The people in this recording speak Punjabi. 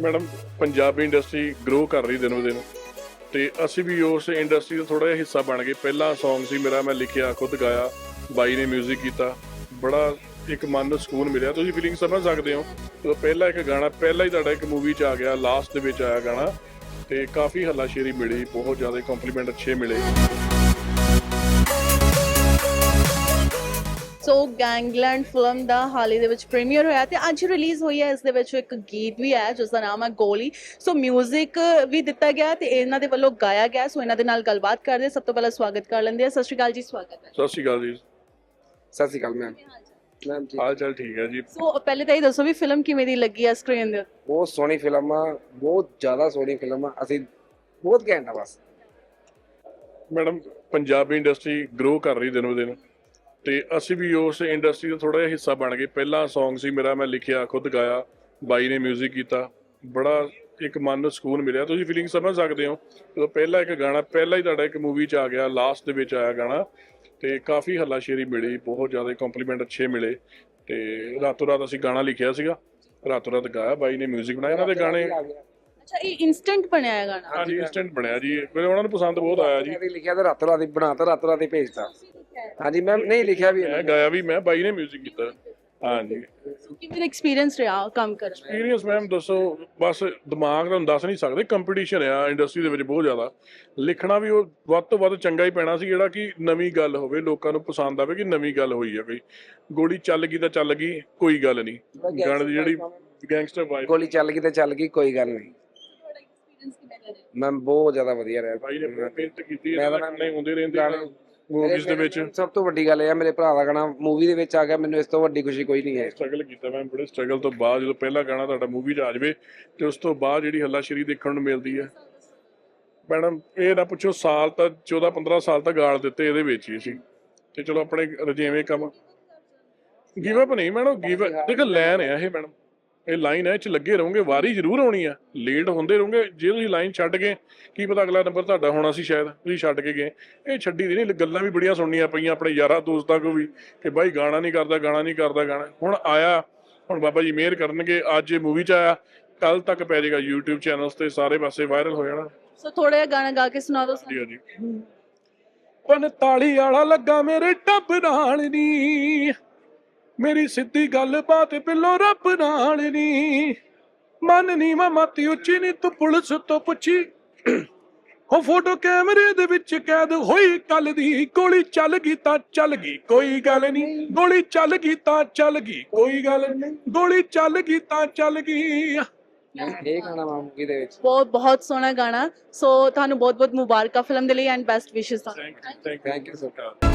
ਮੈਡਮ, ਪੰਜਾਬੀ ਇੰਡਸਟਰੀ ਗਰੋ ਕਰ ਰਹੀ ਦਿਨੋ ਦਿਨ। ਤੇ ਅਸੀਂ ਵੀ ਉਸ ਇੰਡਸਟਰੀ ਦਾ ਥੋੜਾ ਜਿਹਾ ਹਿੱਸਾ ਬਣ ਗਏ। ਪਹਿਲਾ Song ਸੀ ਮੇਰਾ, ਮੈਂ ਲਿਖਿਆ, ਖੁਦ ਗਾਇਆ, ਬਾਈ ਨੇ 뮤직 ਕੀਤਾ। ਬੜਾ ਇੱਕ ਮਨ ਨੂੰ ਸਕੂਨ ਮਿਲਿਆ। ਤੁਸੀਂ ਫੀਲਿੰਗ ਸਮਝ ਸਕਦੇ ਹੋ। ਜਦੋਂ ਪਹਿਲਾ ਇੱਕ ਗਾਣਾ, ਪਹਿਲਾ ਹੀ ਤੁਹਾਡਾ ਇੱਕ ਮੂਵੀ 'ਚ ਆ ਗਿਆ ਲਾਸਟ ਦੇ ਵਿੱਚ ਆਇਆ ਗਾਣਾ। ਤੇ ਕਾਫੀ ਹੱਲਾਸ਼ੇਰੀ ਮਿਲੀ, ਬਹੁਤ ਜ਼ਿਆਦਾ ਕੰਪਲੀਮੈਂਟ ਅੱਛੇ ਮਿਲੇ। ਸੋ ਗੈਂਗਲੈਂਡ ਫਿਲਮ ਦਾ ਹਾਲ ਹੀ ਦੇ ਵਿੱਚ ਪ੍ਰੀਮੀਅਰ ਹੋਇਆ ਤੇ ਅੱਜ ਰਿਲੀਜ਼ ਹੋਈ ਹੈ ਇਸ ਦੇ ਵਿੱਚ ਇੱਕ ਗੀਤ ਵੀ ਹੈ ਜਿਸ ਦਾ ਨਾਮ ਹੈ ਗੋਲੀ। ਸੋ 뮤직 ਵੀ ਦਿੱਤਾ ਗਿਆ ਤੇ ਇਹਨਾਂ ਦੇ ਵੱਲੋਂ ਗਾਇਆ ਗਿਆ। ਸੋ ਇਹਨਾਂ ਦੇ ਨਾਲ ਗੱਲਬਾਤ ਕਰਦੇ ਹਾਂ। ਸਭ ਤੋਂ ਪਹਿਲਾਂ ਸਵਾਗਤ ਕਰ ਲੈਂਦੇ ਆ ਸਤਿ ਸ਼੍ਰੀ ਅਕਾਲ ਜੀ ਸਵਾਗਤ ਹੈ। ਸਤਿ ਸ਼੍ਰੀ ਅਕਾਲ ਜੀ। ਸਤਿ ਸ਼੍ਰੀ ਅਕਾਲ ਮੈਮ ਮੈਮ ਜੀ ਹਾਲ ਚਾਲ ਠੀਕ ਹੈ ਜੀ? ਸੋ ਪਹਿਲੇ ਤਾਂ ਇਹ ਦੱਸੋ ਵੀ ਫਿਲਮ ਕਿਵੇਂ ਦੀ ਲੱਗੀ ਆ ਸਕਰੀਨ ਦੇ? ਬਹੁਤ ਸੋਹਣੀ ਫਿਲਮ ਆ। ਬਹੁਤ ਜ਼ਿਆਦਾ ਸੋਹਣੀ ਫਿਲਮ ਆ। ਅਸੀਂ ਬਹੁਤ ਘੈਂਟ ਆ ਬਸ। ਮੈਡਮ ਪੰਜਾਬੀ ਇੰਡਸਟਰੀ ਗਰੋ ਕਰ ਰਹੀ ਦਿਨੋ ਦਿਨ। ਤੇ ਅਸੀਂ ਵੀ ਉਸ ਇੰਡਸਟਰੀ ਦਾ ਥੋੜਾ ਜਿਹਾ ਹਿੱਸਾ ਬਣ ਗਏ ਪਹਿਲਾ Song ਸੀ ਮੇਰਾ ਮੈਂ ਲਿਖਿਆ ਖੁਦ ਗਾਇਆ ਬਾਈ ਨੇ 뮤직 ਕੀਤਾ ਬੜਾ ਇੱਕ ਮਨ ਨੂੰ ਸਕੂਨ ਮਿਲਿਆ ਤੁਸੀਂ ਫੀਲਿੰਗ ਸਮਝ ਸਕਦੇ ਹੋ ਜਦੋਂ ਪਹਿਲਾ ਇੱਕ ਗਾਣਾ ਪਹਿਲਾ ਹੀ ਤੁਹਾਡਾ ਇੱਕ ਮੂਵੀ 'ਚ ਆ ਗਿਆ ਲਾਸਟ ਦੇ ਵਿੱਚ ਆਇਆ ਗਾਣਾ ਤੇ ਕਾਫੀ ਹੱਲਾਸ਼ੇਰੀ ਮਿਲੀ ਬਹੁਤ ਜ਼ਿਆਦਾ ਕੰਪਲੀਮੈਂਟ ਅੱਛੇ ਮਿਲੇ ਤੇ ਰਾਤੋਂ ਰਾਤ ਅਸੀਂ ਗਾਣਾ ਲਿਖਿਆ ਸੀਗਾ ਰਾਤੋਂ ਰਾਤ ਗਾਇਆ ਬਾਈ ਨੇ 뮤직 ਬਣਾਇਆ ਇਹਨਾਂ ਦੇ ਗਾਣੇ ਅੱਛਾ ਇਹ ਇਨਸਟੈਂਟ ਬਣਿਆ ਹੈ ਗਾਣਾ ਹਾਂਜੀ ਇਨਸਟੈਂਟ ਬਣਿਆ ਜੀ ਫਿਰ ਉਹਨਾਂ ਨੂੰ ਪਸੰਦ ਬਹੁਤ ਆਇਆ ਜੀ ਜੀ ਲਿਖਿਆ ਤਾਂ ਰਾਤੋਂ ਰਾਤ ਹੀ ਬਣਾਤਾ ਰਾਤੋਂ ਰਾਤ ਹੀ ਭੇਜਤਾ ਹਾਂਜੀ ਮੈਮ ਨਹੀਂ ਲਿਖਿਆ ਵੀ ਮੈਂ ਗਾਇਆ ਵੀ ਮੈਂ ਬਾਈ ਨੇ 뮤직 ਕੀਤਾ। ਹਾਂਜੀ। ਕਿਵੇਂ ਐਕਸਪੀਰੀਅੰਸ ਰਿਹਾ ਕੰਮ ਕਰਨ? ਦਾ ਐਕਸਪੀਰੀਅੰਸ ਮੈਮ ਦੱਸੋ ਬਸ ਦਿਮਾਗ ਤੁਹਾਨੂੰ ਦੱਸ ਨਹੀਂ ਸਕਦੇ ਕੰਪੀਟੀਸ਼ਨ ਆ ਇੰਡਸਟਰੀ ਦੇ ਵਿੱਚ ਬਹੁਤ ਜ਼ਿਆਦਾ। ਲਿਖਣਾ ਵੀ ਉਹ ਵੱਧ ਤੋਂ ਵੱਧ ਚੰਗਾ ਹੀ ਪੈਣਾ ਸੀ ਜਿਹੜਾ ਕਿ ਨਵੀਂ ਗੱਲ ਹੋਵੇ ਲੋਕਾਂ ਨੂੰ ਪਸੰਦ ਆਵੇ ਕਿ ਨਵੀਂ ਗੱਲ ਹੋਈ ਹੈ ਕੋਈ ਗੋਲੀ ਚੱਲ ਗਈ ਤਾਂ ਚੱਲ ਗਈ ਕੋਈ ਗੱਲ ਨਹੀਂ। ਗਾਣੇ ਦੀ ਜਿਹੜੀ ਗੈਂਗਸਟਰ ਵਾਈਬ ਗੋਲੀ ਚੱਲ ਗਈ ਤੇ ਚੱਲ ਗਈ ਕੋਈ ਗੱਲ ਨਹੀਂ। ਮੈਮ ਬਹੁਤ ਜ਼ਿਆਦਾ ਵਧੀਆ ਰਿਹਾ। ਬਾਈ ਨੇ ਮਿਹਨਤ ਕੀਤੀ ਮੈਂ ਹੈ ਤਾਂ ਗਾਣੇ ਹੁੰਦੇ ਰਹਿੰਦੇ ਮੂਵੀਜ਼ ਦੇ ਵਿੱਚ? ਸਭ ਤੋਂ ਵੱਡੀ ਗੱਲ ਇਹ ਆ ਮੇਰੇ ਭਰਾ ਦਾ ਗਾਣਾ ਮੂਵੀ ਦੇ ਵਿੱਚ ਆ ਗਿਆ ਮੈਨੂੰ ਇਸ ਤੋਂ ਵੱਡੀ ਖੁਸ਼ੀ ਕੋਈ ਨਹੀਂ ਹੈ। ਸਟਰਗਲ ਕੀਤਾ ਮੈਂ ਬੜੇ ਸਟਰਗਲ ਤੋਂ ਬਾਅਦ ਜਦੋਂ ਪਹਿਲਾ ਗਾਣਾ ਤੁਹਾਡਾ ਮੂਵੀ 'ਚ ਆ ਜਾਵੇ ਤੇ ਉਸ ਤੋਂ ਬਾਅਦ ਜਿਹੜੀ ਹੱਲਾਸ਼ੇਰੀ ਦੇਖਣ ਨੂੰ ਮਿਲਦੀ ਹੈ। ਮੈਡਮ ਇਹ ਨਾ ਪੁੱਛੋ ਸਾਲ ਤਾਂ 14 15 ਸਾਲ ਤਾਂ ਗਾਲ ਦਿੱਤੇ ਇਹਦੇ ਵਿੱਚ ਹੀ ਸੀ ਤੇ ਚਲੋ ਆਪਣੇ ਰਜੇਵੇਂ ਕੰਮ। ਗਿਵ ਅਪ ਨਹੀਂ ਮੈਡਮ ਗਿਵ ਦੇਖ ਲਾਈਨ ਹੈ ਇਹ ਮੈਡਮ ਇਹ ਲਾਈਨ ਹੈ ਚ ਲੱਗੇ ਰਹੋਗੇ ਵਾਰੀ ਜ਼ਰੂਰ ਆਉਣੀ ਆ। ਲੇਟ ਹੁੰਦੇ ਰਹੋਗੇ ਜੇ ਤੁਸੀਂ ਲਾਈਨ ਛੱਡ ਗਏ ਕੀ ਪਤਾ ਅਗਲਾ ਨੰਬਰ ਤੁਹਾਡਾ ਹੋਣਾ ਸੀ ਸ਼ਾਇਦ ਤੁਸੀਂ ਛੱਡ ਕੇ ਗਏ। ਇਹ ਛੱਡੀ ਦੀ ਨਹੀਂ ਗੱਲਾਂ ਵੀ ਬੜੀਆਂ ਸੁਣਨੀਆਂ ਪਈਆਂ ਆਪਣੇ ਯਾਰਾਂ ਦੋਸਤਾਂ ਕੋ ਵੀ ਕਿ ਬਾਈ ਗਾਣਾ ਨਹੀਂ ਕਰਦਾ ਗਾਣਾ ਨਹੀਂ ਕਰਦਾ ਗਾਣਾ। ਹੁਣ ਆਇਆ ਹੁਣ ਬਾਬਾ ਜੀ ਮਿਹਰ ਕਰਨਗੇ ਅੱਜ ਇਹ ਮੂਵੀ ਚ ਆਇਆ ਕੱਲ ਤੱਕ ਪੈ ਜਾਏਗਾ YouTube ਚੈਨਲਸ ਤੇ ਸਾਰੇ ਪਾਸੇ ਵਾਇਰਲ ਹੋ ਜਾਣਾ। ਸੋ ਥੋੜਾ ਗਾਣਾ ਗਾ ਕੇ ਸੁਣਾ ਦਿਓ ਸਾਨੂੰ। ਜੀ ਜੀ ਪੰਤਾਲੀ ਵਾਲਾ ਲੱਗਾ ਮੇਰੇ ਟੱਬ ਨਾਲ ਨੀ। ਮੇਰੀ ਸਿੱਧੀ ਗੱਲ ਬਾਤ ਪਿੱਲੋ ਰੱਬ ਨਾਲ ਨੀ। ਮਨ ਨੀ ਮਤੀ ਉੱਚੀ ਨੀ ਤੂੰ ਪੁਲਿਸ ਤੋਂ ਪੁੱਛੀ। ਹੋ ਫੋਟੋ ਕੈਮਰੇ ਦੇ ਵਿੱਚ ਕੈਦ ਹੋਈ ਕੱਲ ਦੀ ਗੋਲੀ ਚੱਲ ਗਈ ਤਾਂ ਚੱਲ ਗਈ ਕੋਈ ਗੱਲ ਨਹੀਂ ਗੋਲੀ ਚੱਲ ਗਈ ਤਾਂ ਚੱਲ ਗਈ ਕੋਈ ਗੱਲ ਨਹੀਂ ਗੋਲੀ ਚੱਲ ਗਈ ਤਾਂ ਚੱਲ ਗਈ। ਇਹ ਗਾਣਾ ਮੂਵੀ ਦੇ ਵਿੱਚ। ਬਹੁਤ ਬਹੁਤ ਸੋਹਣਾ ਗਾਣਾ। ਸੋ ਤੁਹਾਨੂੰ ਬਹੁਤ ਬਹੁਤ ਮੁਬਾਰਕਾਂ ਫਿਲਮ ਦੇ ਲਈ ਐਂਡ ਬੈਸਟ ਵਿਸ਼ੇਸ thank you thank thank you so you